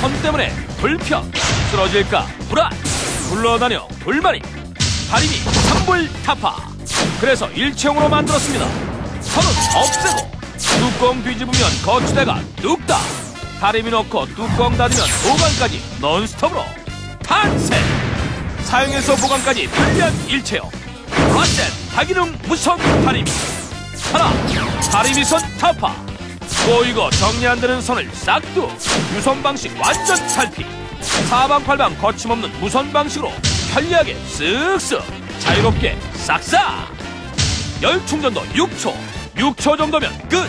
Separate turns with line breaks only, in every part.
선 때문에 불편 쓰러질까 불안 굴러다녀 불만이 다리미 산불 타파. 그래서 일체형으로 만들었습니다. 선은 없애고 뚜껑 뒤집으면 거치대가 뚝딱. 다리미 넣고 뚜껑 닫으면 보관까지 논스톱으로 탄생. 사용해서 보관까지 편리한 일체형. 라센 다기능 무선 다리미. 하나 다리미선 타파 꼬이고 정리 안 되는 선을 싹둑. 유선 방식 완전 탈피. 사방팔방 거침없는 무선 방식으로 편리하게 쓱쓱 자유롭게 싹싹. 열 충전도 6초. 6초 정도면 끝.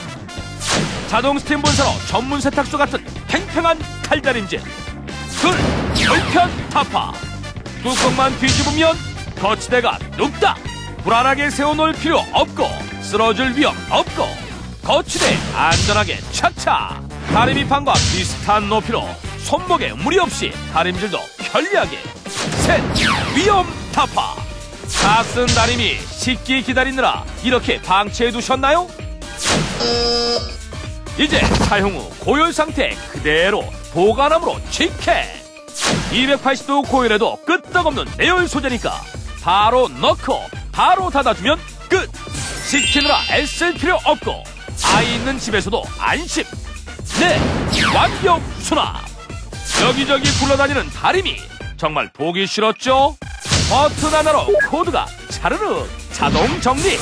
자동 스팀 분사로 전문 세탁소 같은 팽팽한 칼다림질. 둘 불편 타파. 뚜껑만 뒤집으면 거치대가 뚝딱 불안하게 세워놓을 필요 없고 쓰러질 위험 없고 거치대 안전하게 착착 다리미판과 비슷한 높이로 손목에 무리 없이 다림질도 편리하게. 셋 위험 타파. 다쓴 다리미 식기 기다리느라 이렇게 방치해 두셨나요? 이제 사용 후 고열 상태 그대로 보관함으로 직해 280도 고열에도 끄떡없는 내열 소재니까 바로 넣고 바로 닫아주면 끝. 식히느라 애쓸 필요 없고 아이 있는 집에서도 안심. 네 완벽 수납. 여기저기 굴러다니는 다리미. 정말 보기 싫었죠? 버튼 하나로 코드가 차르르 자동 정리.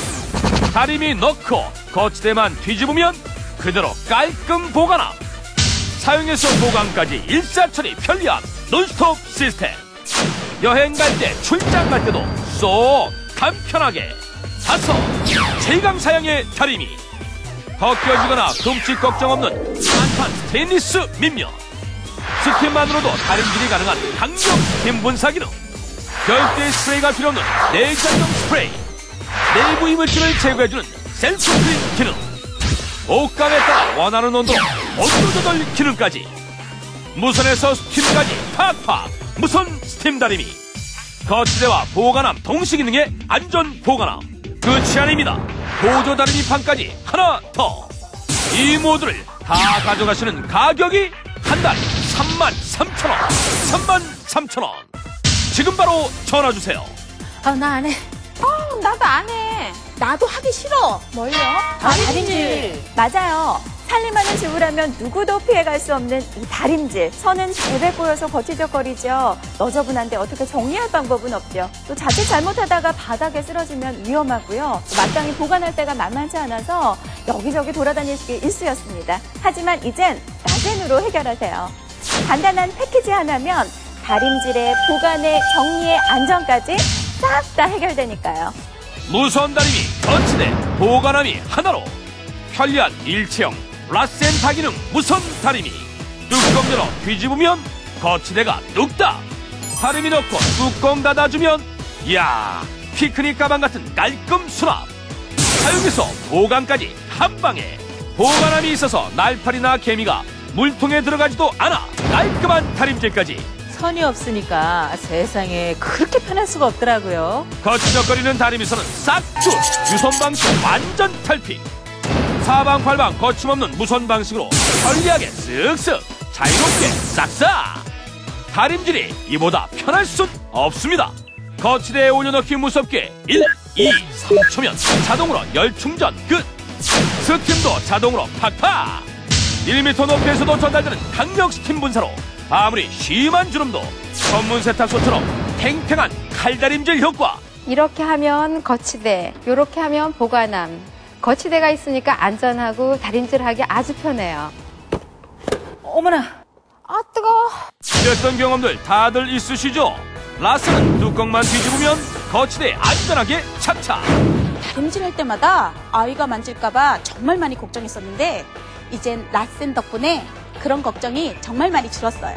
다리미 넣고 거치대만 뒤집으면 그대로 깔끔 보관함. 사용해서 보관까지 일사처리 편리한 논스톱 시스템. 여행 갈 때 출장 갈 때도 쏙 간편하게 다섯 최강 사양의 다리미 벗겨지거나 흠집 걱정 없는 한판 스테인리스 밑면. 스팀만으로도 다림질이 가능한 강력 스팀 분사 기능. 별도의 스프레이가 필요 없는 내장용 스프레이. 내부 이물질을 제거해주는 셀프 클린 기능. 옷감에 따라 원하는 온도로 온도 조절 기능까지. 무선에서 스팀까지 팍팍. 무선 스팀 다리미. 거치대와 보관함 동시 기능의 안전 보관함. 끝이 아닙니다 보조 다리미판까지 하나 더 이 모두를 다 가져가시는 가격이 한 달 3만 3천 원 3만 3천 원 지금 바로 전화 주세요
아, 나 안 해.
어, 나도 안 해. 나도 하기 싫어.
뭘요?
아, 다림질.
맞아요. 살림하는 주부라면 누구도 피해갈 수 없는 이 다림질. 선은 잘배 꼬여서 거치적거리죠. 너저분한데 어떻게 정리할 방법은 없죠. 또 자칫 잘못하다가 바닥에 쓰러지면 위험하고요. 또 마땅히 보관할 때가 만만치 않아서 여기저기 돌아다니시기 일쑤였습니다. 하지만 이젠 라젠으로 해결하세요. 간단한 패키지 하나면 다림질의 보관에 정리의 안전까지 싹 다 해결되니까요.
무선 다리미 거치대 보관함이 하나로 편리한 일체형 라센 다기능 무선 다리미. 뚜껑 열어 뒤집으면 거치대가 뚝딱 다리미 넣고 뚜껑 닫아주면 이야 피크닉 가방 같은 깔끔 수납. 사용해서 보관까지 한 방에. 보관함이 있어서 날파리나 개미가 물통에 들어가지도 않아 깔끔한 다림질까지.
선이 없으니까 세상에 그렇게 편할 수가 없더라고요.
거치적거리는 다리미선은 싹둑 유선 방식 완전 탈피 사방팔방 거침없는 무선 방식으로 편리하게 쓱쓱 자유롭게 싹싹 다림질이 이보다 편할 순 없습니다. 거치대에 올려넣기 무섭게 1, 2, 3초면 자동으로 열 충전 끝. 스팀도 자동으로 팍팍. 1m 높이에서도 전달되는 강력 스팀 분사로 아무리 심한 주름도 전문 세탁소처럼 탱탱한 칼다림질 효과.
이렇게 하면 거치대, 이렇게 하면 보관함. 거치대가 있으니까 안전하고 다림질하기 아주 편해요.
어머나,
아, 뜨거워.
이랬던 경험들 다들 있으시죠? 라스는 뚜껑만 뒤집으면 거치대에 안전하게 착착
다림질할 때마다 아이가 만질까봐 정말 많이 걱정했었는데 이젠 라센 덕분에 그런 걱정이 정말 많이 줄었어요.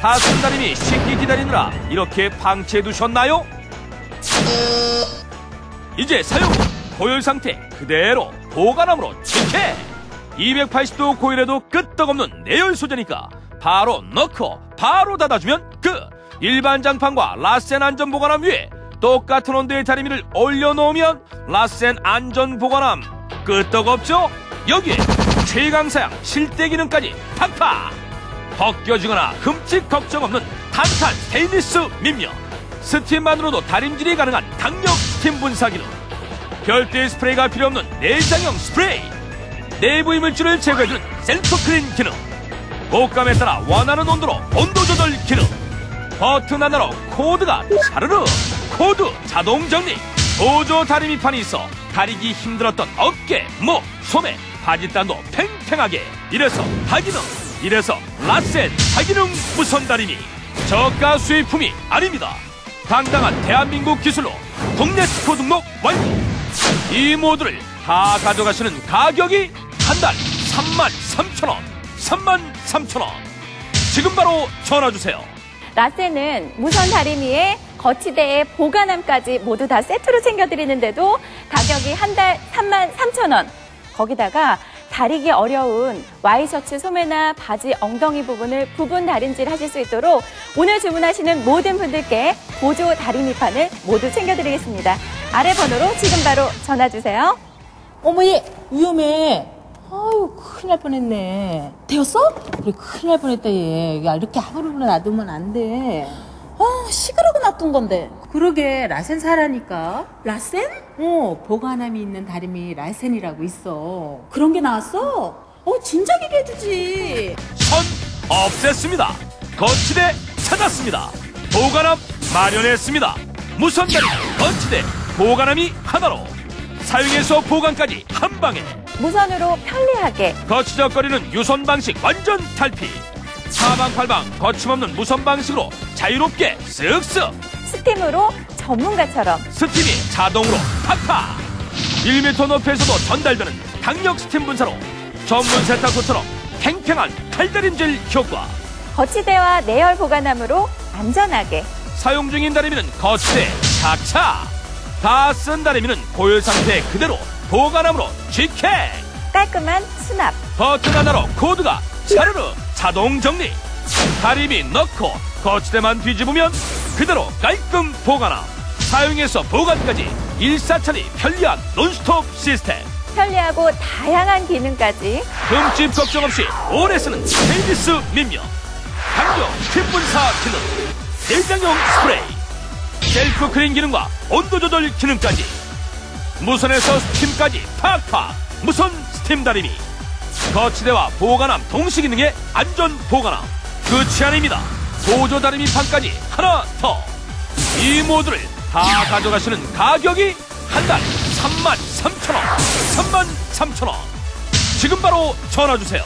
다쓴 다림이 식기 기다리느라 이렇게 방치해 두셨나요? 이제 사용 후 고열 상태 그대로 보관함으로 직해. 280도 고열에도 끄떡없는 내열 소재니까 바로 넣고 바로 닫아주면 끝. 일반 장판과 라센 안전 보관함 위에 똑같은 온도의 다리미를 올려놓으면 라센 안전 보관함 끄떡없죠? 여기에 최강사양 실대 기능까지 팍팍! 벗겨지거나 흠집 걱정 없는 탄탄 스테인리스 밑면 스팀만으로도 다림질이 가능한 강력 스팀 분사 기능 별도의 스프레이가 필요 없는 내장형 스프레이. 내부 이물질을 제거해주는 클린 기능. 옷감에 따라 원하는 온도로 온도 조절 기능. 버튼 하나로 코드가 자르르. 코드 자동 정리. 보조 다리미판이 있어 다리기 힘들었던 어깨, 목, 소매, 바지단도 팽팽하게. 이래서 다기능 이래서 라센 다기능 무선 다리미. 저가 수입품이 아닙니다. 당당한 대한민국 기술로 국내 특허 등록 완료 이 모드를 다 가져가시는 가격이 한 달 3만 3천 원 3만 3천 원 지금 바로 전화 주세요
라센은 무선 다리미에 거치대에 보관함까지 모두 다 세트로 챙겨드리는데도 가격이 한 달 3만 3천 원. 거기다가 다리기 어려운 와이셔츠 소매나 바지 엉덩이 부분을 부분 다림질 하실 수 있도록 오늘 주문하시는 모든 분들께 보조 다리미판을 모두 챙겨드리겠습니다. 아래 번호로 지금 바로 전화 주세요.
어머, 얘 위험해. 아유, 큰일 날 뻔했네. 되었어? 그래, 큰일 날 뻔했다, 얘. 야, 이렇게 아무렇게나 놔두면 안 돼.
어, 시끄러고 놔둔 건데.
그러게, 라센 사라니까.
라센?
어, 보관함이 있는 다림이 라센이라고 있어.
그런 게 나왔어? 어, 진작 얘기해주지.
선 없앴습니다. 거치대 찾았습니다. 보관함 마련했습니다. 무선다리 거치대 보관함이 하나로. 사용해서 보관까지 한 방에.
무선으로 편리하게.
거치적거리는 유선 방식 완전 탈피. 사방팔방 거침없는 무선 방식으로 자유롭게 쓱쓱
스팀으로 전문가처럼.
스팀이 자동으로 팍팍. 1m 높이에서도 전달되는 강력 스팀 분사로 전문 세탁소처럼 팽팽한 칼다림질 효과.
거치대와 내열 보관함으로 안전하게.
사용 중인 다리미는 거치대 착착 다 쓴 다리미는 고열 상태 그대로 보관함으로 직행.
깔끔한 수납.
버튼 하나로 코드가 차르르 자동 정리. 다리미 넣고 거치대만 뒤집으면 그대로 깔끔 보관함. 사용해서 보관까지 일사천리 편리한 논스톱 시스템.
편리하고 다양한 기능까지.
흠집 걱정 없이 오래 쓰는 헬비스 민명 강력 스팀분사 기능 내장형 스프레이 셀프 클린 기능과 온도 조절 기능까지. 무선에서 스팀까지 팍팍. 무선 스팀 다리미. 거치대와 보관함 동시 기능의 안전 보관함. 끝이 아닙니다. 보조 다리미 판까지 하나 더. 이 모드를 다 가져가시는 가격이 한 달 3만 3천 원. 3만 3천 원. 지금 바로 전화 주세요